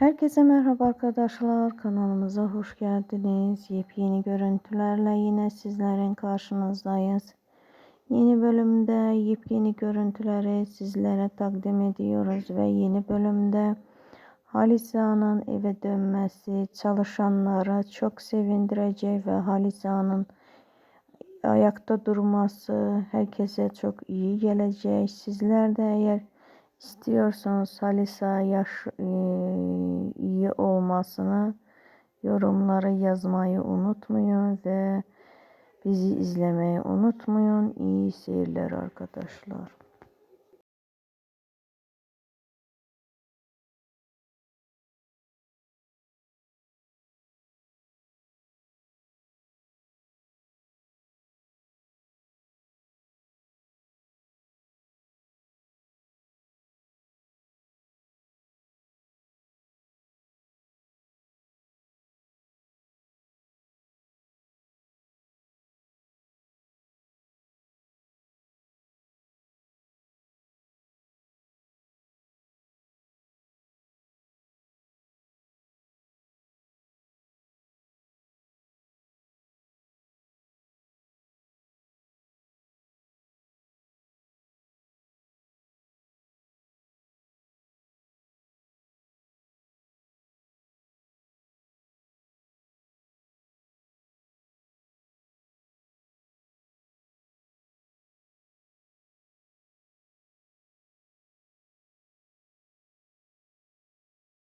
Herkese merhaba arkadaşlar. Kanalımıza hoş geldiniz. Yepyeni görüntülerle yine sizlerin karşınızdayız. Yeni bölümde yepyeni görüntüleri sizlere takdim ediyoruz ve yeni bölümde Halisa'nın eve dönmesi çalışanları çok sevindirecek ve Halisa'nın ayakta durması herkese çok iyi gelecek. Sizler de eğer istiyorsanız Halisa yaş e, iyi olmasını yorumlara yazmayı unutmayın ve bizi izlemeyi unutmayın. İyi seyirler arkadaşlar.